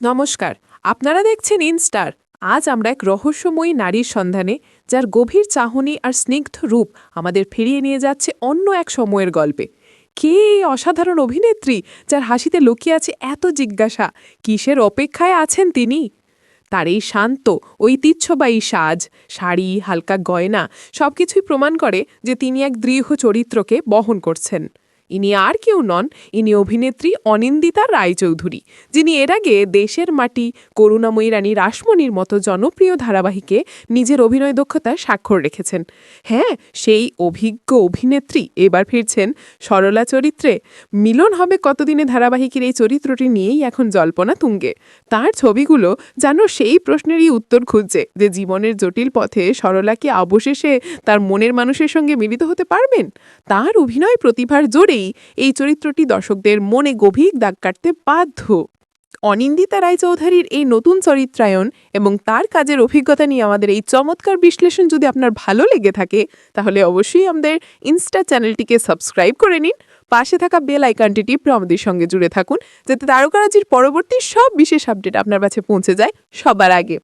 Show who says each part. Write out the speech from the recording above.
Speaker 1: নমস্কার, আপনারা দেখছেন ইনস্টার। আজ আমরা এক রহস্যময়ী নারীর সন্ধানে, যার গভীর চাহনি আর স্নিগ্ধ রূপ আমাদের ফিরিয়ে নিয়ে যাচ্ছে অন্য এক সময়ের গল্পে। কে অসাধারণ অভিনেত্রী যার হাসিতে লুকিয়ে আছে এত জিজ্ঞাসা? কিসের অপেক্ষায় আছেন তিনি? তার এই শান্ত, ঐতিহ্যবাহী সাজ, শাড়ি, হালকা গয়না সবকিছুই প্রমাণ করে যে তিনি এক দৃঢ় চরিত্রকে বহন করছেন। ইনি আর কেউ নন, ইনি অভিনেত্রী অনিন্দিতা রায়চৌধুরী, যিনি এর আগে দেশের মাটি, করুণাময়ী রানী রাসমণির মতো জনপ্রিয় ধারাবাহিকে নিজের অভিনয় দক্ষতার স্বাক্ষর রেখেছেন। হ্যাঁ সেই অভিজ্ঞ অভিনেত্রী এবার ফিরছেন সরলা চরিত্রে। মিলন হবে কতদিনে ধারাবাহিকের এই চরিত্রটি নিয়েই এখন জল্পনা তুঙ্গে। তার ছবিগুলো যেন সেই প্রশ্নেরই উত্তর খুঁজছে যে জীবনের জটিল পথে সরলা কি অবশেষে তার মনের মানুষের সঙ্গে মিলিত হতে পারবেন? তার অভিনয় প্রতিভার জোরেই এই চরিত্রটি দর্শকদের মনে গভীর দাগ কাটতে বাধ্য। অনিন্দিতা রায়চৌধুরীর এই নতুন চরিত্রায়ন এবং তার কাজের অভিজ্ঞতা নিয়ে আমাদের এই চমৎকার বিশ্লেষণ যদি আপনার ভালো লেগে থাকে, তাহলে অবশ্যই আমাদের ইনস্টা চ্যানেলটিকে সাবস্ক্রাইব করে নিন। পাশে থাকা বেল আইকনটি টিপে আমাদের সঙ্গে জুড়ে থাকুন, যাতে তারকারাজির পরবর্তী সব বিশেষ আপডেট আপনার কাছে পৌঁছে যায় সবার আগে।